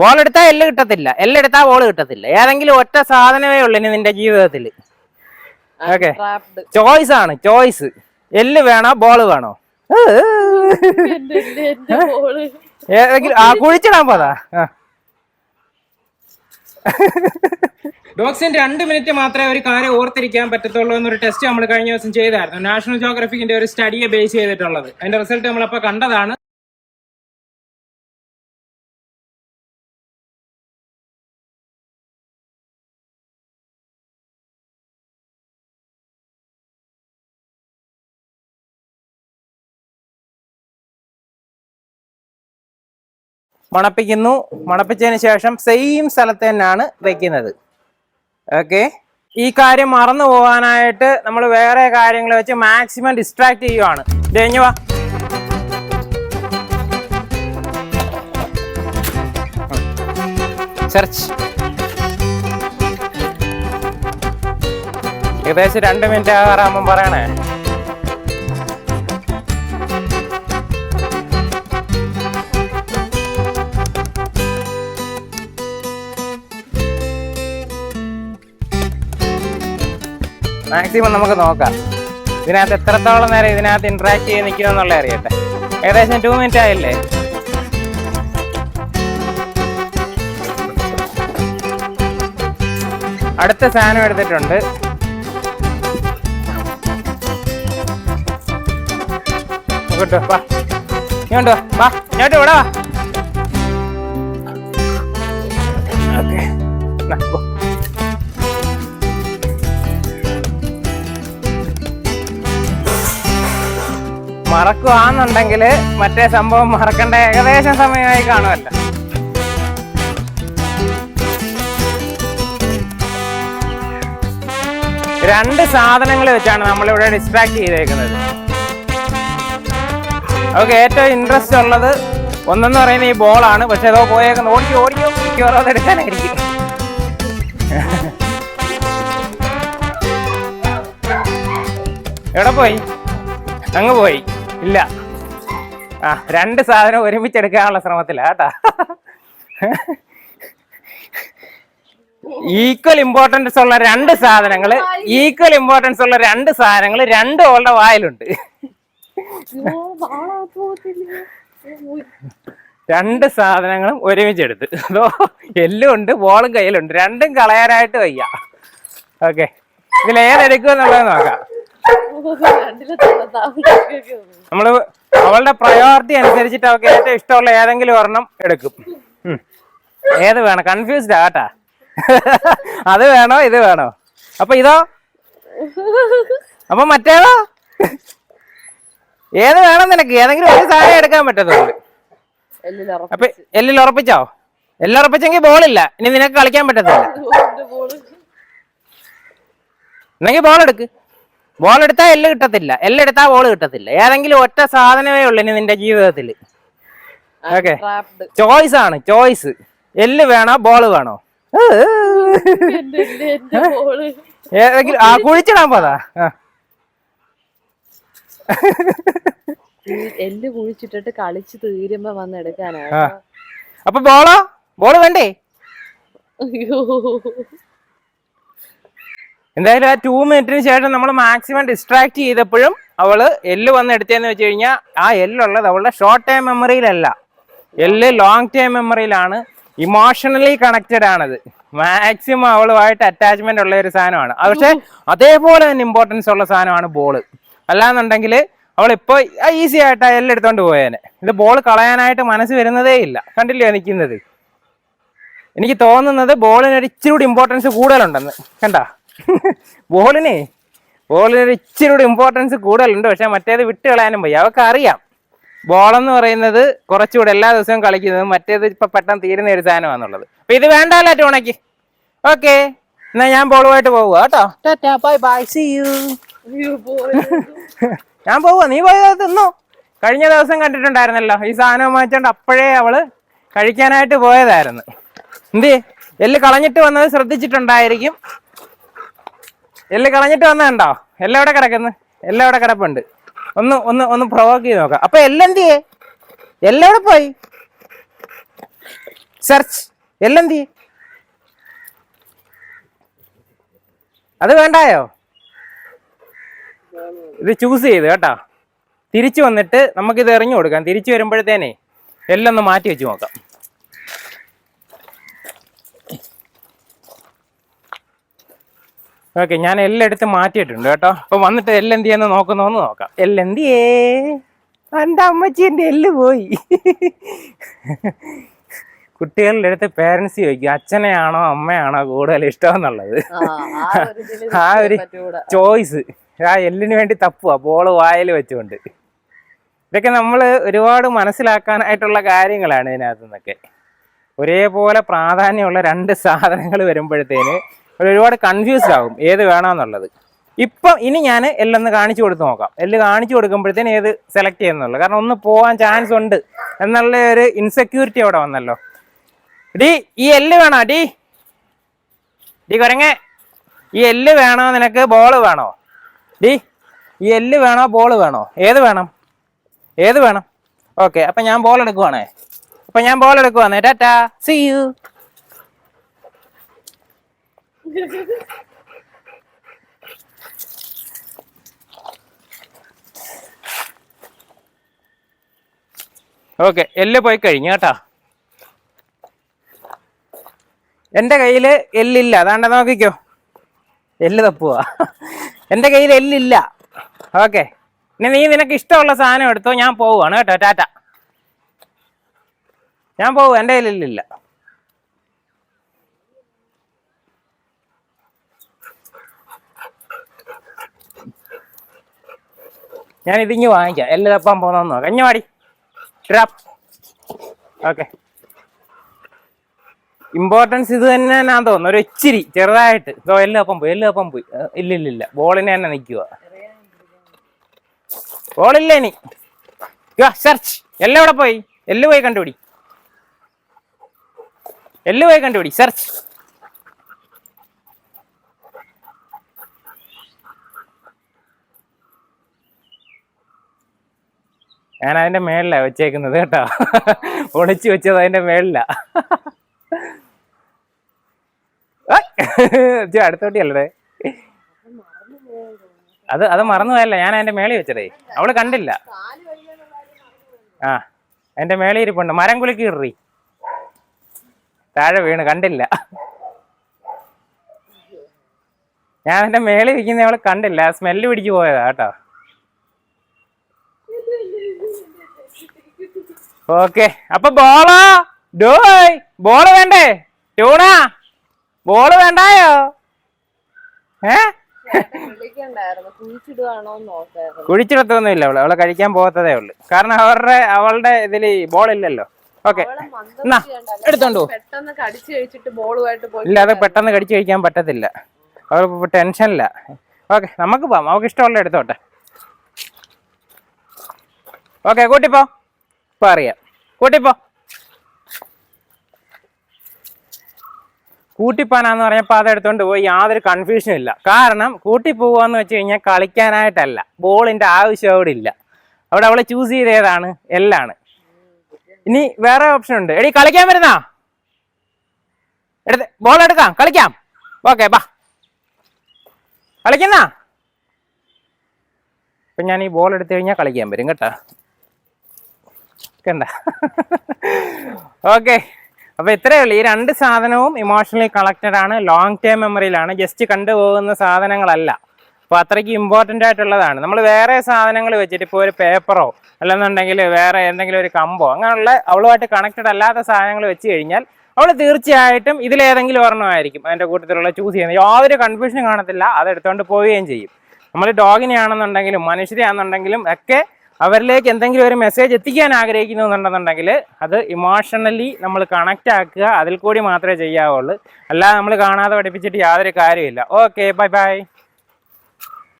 Ball എടുത്താൽ എല്ല് കിട്ടത്തില്ല. എല്ല് എടുത്താൽ ബോൾ കിട്ടത്തില്ല. ഏതെങ്കിലും ഒറ്റ സാധനമേ ഉള്ളൂ ഇനി നിന്റെ ജീവിതത്തിൽ. ഓക്കെ ചോയ്സ് ആണ്. ചോയ്സ് എല്ല് വേണോ? ബോൾ വേണോ? ഏതെങ്കിലും ആ കുഴിച്ചിടാൻ പോതാ ഡോക്സിൻ രണ്ട് മിനിറ്റ് മാത്രമേ ഒരു കാര്യം ഓർത്തിരിക്കാൻ പറ്റത്തുള്ളൂ എന്നൊരു ടെസ്റ്റ് നമ്മൾ കഴിഞ്ഞ ദിവസം ചെയ്തായിരുന്നു. നാഷണൽ ജോഗ്രഫിക്കിന്റെ ഒരു സ്റ്റഡിയെ ബേസ് ചെയ്തിട്ടുള്ളത്. അതിന്റെ റിസൾട്ട് നമ്മളപ്പോൾ കണ്ടതാണ്. മണപ്പിക്കുന്നു. മണപ്പിച്ചതിന് ശേഷം സെയിം സ്ഥലത്ത് തന്നെയാണ് വെക്കുന്നത്. ഓക്കെ ഈ കാര്യം മറന്നു പോകാനായിട്ട് നമ്മൾ വേറെ കാര്യങ്ങൾ വെച്ച് മാക്സിമം ഡിസ്ട്രാക്ട് ചെയ്യുവാണ്. കഴിഞ്ഞു വാ. സെർച്ച് ഏകദേശം രണ്ട് മിനിറ്റ് ആറാകുമ്പം പറയണേ. മാക്സിമം നമുക്ക് നോക്കാം. ഇതിനകത്ത് എത്രത്തോളം നേരം ഇതിനകത്ത് ഇൻട്രാക്ട് ചെയ്ത് നിൽക്കുമെന്നുള്ള അറിയട്ടെ. ഏകദേശം ടു മിനിറ്റ് ആയില്ലേ? അടുത്ത സാധനം എടുത്തിട്ടുണ്ട്. ഇങ്ങോട്ട് വാ. ഇങ്ങോട്ട് വാ. ഇവിടെ വാ. ഓക്കെ മറക്കുവാന്നുണ്ടെങ്കിൽ മറ്റേ സംഭവം മറക്കേണ്ട. ഏകദേശം സമയമായി കാണുമല്ലോ. രണ്ട് സാധനങ്ങൾ വെച്ചാണ് നമ്മളിവിടെ ഡിസ്ട്രാക്ട് ചെയ്തേക്കുന്നത്. നമുക്ക് ഏറ്റവും ഇൻട്രസ്റ്റ് ഉള്ളത് ഒന്നെന്ന് പറയുന്നത് ഈ ബോളാണ് പക്ഷെ അതോ പോയേക്കുന്നത്. ഓടിക്കും ഓടിക്കും മിക്കവാറും അത് എടുക്കാനായിരിക്കും. എവിടെ പോയി? അങ്ങ് പോയി. ഇല്ല. ആ രണ്ട് സാധനം ഒരുമിച്ച് എടുക്കാനുള്ള ശ്രമത്തില്ല കേട്ടാ. ഈക്വൽ ഇമ്പോർട്ടൻസ് ഉള്ള രണ്ട് സാധനങ്ങൾ ഈക്വൽ ഇമ്പോർട്ടൻസ് ഉള്ള രണ്ട് സാധനങ്ങൾ രണ്ട് ഓളുടെ വായിലുണ്ട്. രണ്ട് സാധനങ്ങളും ഒരുമിച്ച് എടുത്ത് അതോ എല്ലും ഉണ്ട് ബോളും കയ്യിലുണ്ട്. രണ്ടും കളയാനായിട്ട് വയ്യ. ഓക്കെ. ഇതിൽ ഏതെടുക്കുക എന്നുള്ളത് നോക്കാം. നമ്മൾ അവളുടെ പ്രയോറിറ്റി അനുസരിച്ചിട്ട് അവൾക്ക് ഏറ്റവും ഇഷ്ടമുള്ള ഏതെങ്കിലും ഒരെണ്ണം എടുക്കും. ഏത് വേണം? കൺഫ്യൂസ്ഡ് ആട്ടാ അത് വേണോ? ഇത് വേണോ? അപ്പൊ ഇതോ? അപ്പൊ മറ്റേതോ? ഏത് വേണം നിനക്ക്? ഏതെങ്കിലും ഒരു സാധനം എടുക്കാൻ പറ്റത്തുള്ളൂ. അപ്പൊ എല്ലിൽ ഉറപ്പിച്ചോ? എല്ലാം ഉറപ്പിച്ചെങ്കിൽ ബോളില്ല ഇനി നിനക്ക് കളിക്കാൻ പറ്റത്തില്ല. എന്നെങ്കിൽ ബോൾ എടുക്ക്. ബോൾ എടുത്താൽ എല്ല് കിട്ടത്തില്ല. എല്ല് എടുത്താൽ ബോൾ കിട്ടത്തില്ല. ഏതെങ്കിലും ഒറ്റ സാധനമേ ഉള്ളൂ ഇനി നിന്റെ ജീവിതത്തിൽ ഓക്കെ ചോയ്സ് ആണ്. ചോയ്സ് എല്ല് വേണോ? ബോൾ വേണോ? ഏതെങ്കിലും ആ കുഴിച്ചിടാൻ പോതാ. എല്ല് കുഴിച്ചിട്ടിട്ട് കളിച്ച് തീരുമ്പോ വന്ന് എടുക്കാനാ. അപ്പൊ ബോളോ ബോൾ വേണ്ടേ? അയ്യോ. എന്തായാലും ആ ടു മിനിറ്റിന് ശേഷം നമ്മൾ മാക്സിമം ഡിസ്ട്രാക്ട് ചെയ്തപ്പോഴും അവൾ എല്ല് വന്ന് എടുത്തതെന്ന് വെച്ച് കഴിഞ്ഞാൽ ആ എല്ലുള്ളത് അവളുടെ ഷോർട്ട് ടൈം മെമ്മറിയിലല്ല എല്ല് ലോങ് ടൈം മെമ്മറിയിലാണ് ഇമോഷണലി കണക്റ്റഡ് ആണത്. മാക്സിമം അവളുമായിട്ട് അറ്റാച്ച്മെന്റ് ഉള്ള ഒരു സാധനമാണ്. പക്ഷെ അതേപോലെ തന്നെ ഇമ്പോർട്ടൻസ് ഉള്ള സാധനമാണ് ബോൾ അല്ലാന്നുണ്ടെങ്കിൽ അവൾ ഇപ്പോൾ ഈസി ആയിട്ട് ആ എല്ല് എടുത്തോണ്ട് പോയേനെ. ഇത് ബോൾ കളയാനായിട്ട് മനസ്സ് വരുന്നതേ ഇല്ല. കണ്ടില്ലേ നിൽക്കുന്നത് എനിക്ക് തോന്നുന്നത് ബോളിന് ഒരു ഇച്ചിരി കൂടി ഇമ്പോർട്ടൻസ് കൂടുതലുണ്ടെന്ന്. കണ്ട? ബോളിനെ. ബോളിന് ഒരു ഇച്ചിരി കൂടി ഇമ്പോർട്ടൻസ് കൂടുതലുണ്ട്. പക്ഷെ മറ്റേത് വിട്ട് കളയാനും പോയി അവർക്ക് അറിയാം. ബോളെന്ന് പറയുന്നത് കുറച്ചുകൂടെ എല്ലാ ദിവസവും കളിക്കുന്നത് മറ്റേത് ഇപ്പൊ പെട്ടെന്ന് തീരുന്ന ഒരു സാധനമാണെന്നുള്ളത്. അപ്പൊ ഇത് വേണ്ടല്ലോ ടോണയ്ക്ക്? ഓക്കെ. എന്നാ ഞാൻ ബോളുമായിട്ട് പോവുക കേട്ടോ. Tata bye bye. See you ഞാൻ പോവുക നീ പോയത് തിന്നു. കഴിഞ്ഞ ദിവസം കണ്ടിട്ടുണ്ടായിരുന്നല്ലോ. ഈ സാധനം വാങ്ങിച്ചോണ്ട് അപ്പോഴേ അവൾ കഴിക്കാനായിട്ട് പോയതായിരുന്നു. എന്തേ എല്ല് കളഞ്ഞിട്ട് വന്നത് ശ്രദ്ധിച്ചിട്ടുണ്ടായിരിക്കും. എല്ല് കളഞ്ഞിട്ട് വന്നതുണ്ടോ എല്ലാം കിടക്കുന്നു? എല്ലാം കിടപ്പുണ്ട്? ഒന്ന് ഒന്ന് ഒന്ന് പ്രൊവോക്ക് ചെയ്ത് നോക്കാം. അപ്പൊ എല്ലാം എന്തിയേ എല്ലാം പോയി? സെർച്ച് എല്ലെന്തി അത് വേണ്ടായോ? ഇത് ചൂസ് ചെയ്ത് കേട്ടോ. തിരിച്ചു വന്നിട്ട് നമുക്കിത് എറിഞ്ഞു കൊടുക്കാം. തിരിച്ചു വരുമ്പോഴത്തേനെ എല്ലാം ഒന്ന് മാറ്റി വെച്ച് നോക്കാം. ഓക്കെ ഞാൻ എല്ലെടുത്ത് മാറ്റിയിട്ടുണ്ട് കേട്ടോ. അപ്പൊ വന്നിട്ട് എല്ലെന്തി എന്ന് ചെയ്യുന്ന നോക്കുന്നോന്ന് നോക്കാം. എല്ലെന്തിയേ എന്റെ എന്റെ അമ്മച്ചി എന്റെ എല്ല് പോയി. കുട്ടികളുടെ അടുത്ത് പേരൻസ് ചോദിക്കും അച്ഛനെയാണോ അമ്മയാണോ കൂടുതൽ ഇഷ്ടം എന്നുള്ളത്? ആ, ഒരു. ചോയ്സ് ആ എല്ലിന് വേണ്ടി തപ്പുക ബോൾ വായിൽ വെച്ചുകൊണ്ട് ഇതൊക്കെ നമ്മൾ ഒരുപാട് മനസ്സിലാക്കാനായിട്ടുള്ള കാര്യങ്ങളാണ് ഇതിനകത്തുനിന്നൊക്കെ. ഒരേപോലെ പ്രാധാന്യമുള്ള രണ്ട് സാധനങ്ങൾ വരുമ്പോഴത്തേന് ഒരുപാട് കൺഫ്യൂസ്ഡ് ആകും ഏത് വേണമെന്നുള്ളത് ഇപ്പം ഇനി ഞാൻ എല്ലൊന്ന് കാണിച്ചു കൊടുത്ത് നോക്കാം. എല്ല് കാണിച്ചു കൊടുക്കുമ്പോഴത്തേന് ഏത് സെലക്ട് ചെയ്യുന്നുള്ളൂ കാരണം ഒന്ന് പോകാൻ ചാൻസ് ഉണ്ട് എന്നുള്ള ഒരു ഇൻസെക്യൂരിറ്റി അവിടെ വന്നല്ലോ. ഡി ഈ എല്ല് വേണോ? ഡി. ഡി കുരങ്ങേ. ഈ എല്ല് വേണോ? നിനക്ക് ബോൾ വേണോ? ഡി ഈ എല്ല് വേണോ? ബോൾ വേണോ? ഏത് വേണം? ഏത് വേണം? ഓക്കെ അപ്പൊ ഞാൻ ബോൾ എടുക്കുവാണേ. അപ്പൊ ഞാൻ ബോൾ എടുക്കുവാണേ ടാറ്റാ. സി യു ഓക്കെ എല്ല് പോയി കഴിഞ്ഞു കേട്ടാ. എന്റെ കയ്യിൽ എല്ലില്ല. അതാണ്ട് നോക്കിക്കോ. എല്ല് തപ്പുക എന്റെ കയ്യിൽ എല്ലില്ല. ഓക്കെ. ഇനി നീ നിനക്ക് ഇഷ്ടമുള്ള സാധനം എടുത്തോ ഞാൻ പോവുകയാണ് കേട്ടോ. ടാറ്റ. ഞാൻ പോവും. എന്റെ കയ്യിൽ എല്ലില്ല. ഞാൻ ഇതിങ്ങ് വാങ്ങിക്കാം. എല്ലാം തപ്പാൻ പോകുന്ന നോക്കാം. ഇഞ്ഞു വാടി. ഡ്രാപ്പ് ഓക്കെ. ഇമ്പോർട്ടൻസ് ഇത് തന്നെ ഞാൻ തോന്നുന്നു. ഒരു ഇച്ചിരി ചെറുതായിട്ട്. ഇതോ എല്ലാം അപ്പം പോയി. എല്ലാം അപ്പം പോയി. ഇല്ല ഇല്ല ഇല്ല. ബോളിനെ തന്നെ നിൽക്കുക ബോളില്ല ഇനി. സെർച്ച് എല്ലാം ഇവിടെ പോയി. എല്ല് പോയി കണ്ടുപിടി. എല്ല് പോയി കണ്ടുപിടി. സെർച്ച് ഞാൻ അതിന്റെ മേളിലാ വെച്ചേക്കുന്നത് കേട്ടോ. ഒളിച്ചു വെച്ചത് അതിന്റെ മേളിലാ. അടുത്തോട്ടിയല്ലേ അത് അത് മറന്നുപോയല്ല ഞാൻ അതിന്റെ മേളിൽ വെച്ചതേ. അവൾ കണ്ടില്ല. ആ അതിന്റെ മേളിൽ ഇരിപ്പുണ്ട് മരം കുലുക്കി ഇറി താഴെ വീണ് കണ്ടില്ല. ഞാൻ എന്റെ മേളിൽ ഇരിക്കുന്ന അവൾ കണ്ടില്ല. സ്മെല്ല് പിടിച്ചു പോയതാ കേട്ടോ. ഓക്കെ. അപ്പൊ ബോളോ ഡോയ് ബോൾ വേണ്ടേ? ട്യൂണാ ബോൾ വേണ്ടായോ? ഏ? കുഴിച്ചിടത്തൊന്നും ഇല്ല നോക്കായിരുന്നു. കുഴിച്ചിടത്തൊന്നുമില്ല അവൾ. അവളെ കഴിക്കാൻ പോകത്തതേ ഉള്ളു. കാരണം അവരുടെ അവളുടെ ഇതിൽ ബോൾ ഇല്ലല്ലോ. ഓക്കെ. എന്നാ, പോയി ഇല്ല അത് പെട്ടെന്ന് കടിച്ചു കഴിക്കാൻ പറ്റത്തില്ല. അവൾ ടെൻഷനില്ല ഓക്കെ നമുക്ക് പോവാം. അവൾക്ക് ഇഷ്ടമുള്ള എടുത്തോട്ടെ. ഓക്കെ കൂട്ടിപ്പോ. ഇപ്പൊ അറിയാം കൂട്ടിപ്പോ. കൂട്ടിപ്പാനാന്ന് പറഞ്ഞപ്പോൾ അതെടുത്തോണ്ട് പോയി. യാതൊരു കൺഫ്യൂഷനും ഇല്ല. കാരണം കൂട്ടി പോവാന്ന് വെച്ച് കഴിഞ്ഞാൽ കളിക്കാനായിട്ടല്ല. ബോളിന്റെ ആവശ്യം അവിടെ ഇല്ല. അവിടെ അവളെ ചൂസ് ചെയ്ത ഏതാണ് എല്ലാണ്. ഇനി വേറെ ഓപ്ഷൻ ഉണ്ട്. എടി കളിക്കാൻ വരുന്നാ? എടുത്ത് ബോൾ എടുക്കാം. കളിക്കാം. ഓക്കെ ബാ. കളിക്കുന്ന? ഇപ്പൊ ഞാൻ ഈ ബോൾ എടുത്തു കഴിഞ്ഞാൽ കളിക്കാൻ വരും കേട്ടാ. കണ്ട. ഓക്കെ അപ്പൊ ഇത്രയേ ഉള്ളൂ. ഈ രണ്ട് സാധനവും ഇമോഷണലി കണക്റ്റഡ് ആണ്. ലോങ് ടേം മെമ്മറിയിലാണ് ജസ്റ്റ് കണ്ടുപോകുന്ന സാധനങ്ങളല്ല. അപ്പോൾ അത്രയ്ക്ക് ഇമ്പോർട്ടന്റ് ആയിട്ടുള്ളതാണ്. നമ്മൾ വേറെ സാധനങ്ങൾ വെച്ചിട്ട് ഇപ്പോൾ ഒരു പേപ്പറോ അല്ലെന്നുണ്ടെങ്കിൽ വേറെ എന്തെങ്കിലും ഒരു കമ്പോ അങ്ങനെയുള്ള അവളുമായിട്ട് കണക്റ്റഡ് അല്ലാത്ത സാധനങ്ങൾ വെച്ച് കഴിഞ്ഞാൽ അവൾ തീർച്ചയായിട്ടും ഇതിലേതെങ്കിലും ഒരെണ്ണമായിരിക്കും. അതിന്റെ കൂട്ടത്തിലുള്ള ചൂസ് ചെയ്യുന്നത് യാതൊരു കൺഫ്യൂഷനും കാണത്തില്ല. അത് എടുത്തുകൊണ്ട് പോവുകയും ചെയ്യും. നമ്മൾ ഡോഗിനെ ആണെന്നുണ്ടെങ്കിലും മനുഷ്യരെയാണെന്നുണ്ടെങ്കിലും ഒക്കെ അവരിലേക്ക് എന്തെങ്കിലും ഒരു മെസ്സേജ് എത്തിക്കാൻ ആഗ്രഹിക്കുന്നുണ്ടെന്നുണ്ടെങ്കിൽ അത് ഇമോഷണലി നമ്മൾ കണക്റ്റ് ആക്കുക അതിൽ കൂടി മാത്രമേ ചെയ്യാവുള്ളൂ. അല്ലാതെ നമ്മൾ കാണാതെ പഠിപ്പിച്ചിട്ട് യാതൊരു കാര്യമില്ല ഓക്കെ ബൈ ബൈ